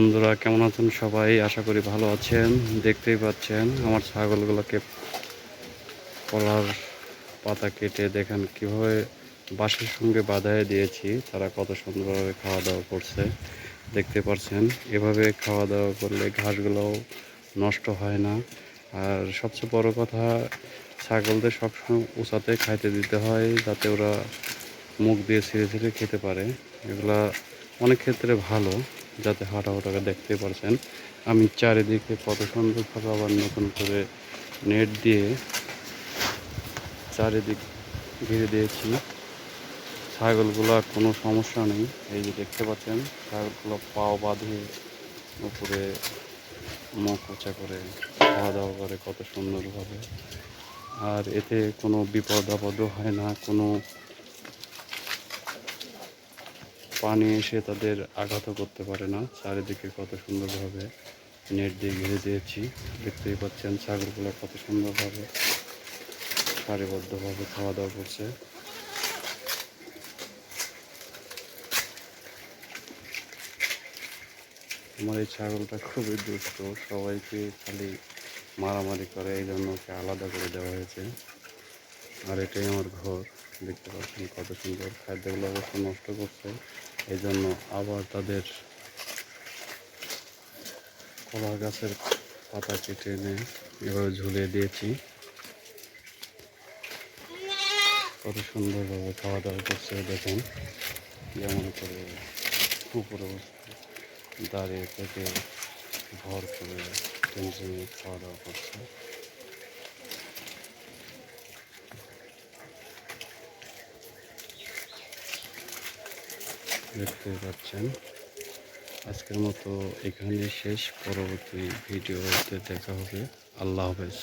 বন্ধুরা, কেমন আছেন সবাই? আশা করি ভালো আছেন। দেখতেই পাচ্ছেন, আমার ছাগলগুলোকে কলার পাতা কেটে দেখেন কীভাবে বাঁশের সঙ্গে বাঁধায় দিয়েছি। তারা কত সুন্দরভাবে খাওয়া দাওয়া করছে। দেখতে পাচ্ছেন, এভাবে খাওয়া দাওয়া করলে ঘাসগুলোও নষ্ট হয় না। আর সবচেয়ে বড় কথা, ছাগলদের সবসময় উঁচাতে খাইতে দিতে হয়, যাতে ওরা মুখ দিয়ে ছিঁড়ে ছিঁড়ে খেতে পারে। এগুলা অনেক ক্ষেত্রে ভালো। যাতে হাঁটা হাঁটাকে দেখতে পারছেন। আমি চারিদিকে কত সুন্দরভাবে আবার নতুন করে নেট দিয়ে চারিদিক ঘিরে দিয়েছি। ছাগলগুলো কোনো সমস্যা নেই। এই যে দেখতে পাচ্ছেন, ছাগলগুলো পাও বাঁধে, উপরে মুখ উঁচা করে খাওয়া দাওয়া করে কত সুন্দরভাবে। আর এতে কোনো বিপদ আপদও হয় না, কোনো পানি এসে তাদের আঘাতও করতে পারে না। চারিদিকে কত সুন্দরভাবে নেট দিয়ে ঘিরে দিয়েছি। দেখতেই পাচ্ছেন ছাগলগুলো কত সুন্দরভাবে সারিবদ্ধভাবে খাওয়া দাওয়া করছে। আমার এই ছাগলটা খুবই দুষ্ট। সবাইকে খালি মারামারি করে এই জন্য ওকে আলাদা করে দেওয়া হয়েছে। আর এটাই আমার ঘর। দেখতে পাচ্ছেন কত সুন্দর। খাদ্যগুলো অবশ্য নষ্ট করছে। এই জন্য আবার তাদের কলা গাছের পাতা কেটে এনে এভাবে ঝুলিয়ে দিয়েছি। কত সুন্দরভাবে খাওয়া দাওয়া করছে, দেখুন। যেমন করে উপরে দাঁড়িয়ে থেকে ভর করে টেনশন খাওয়া দাওয়া করছে। দেখতে পাচ্ছেন। আজকের মতো এখানে শেষ। পরবর্তী ভিডিওতে দেখা হবে। আল্লাহ হাফেজ।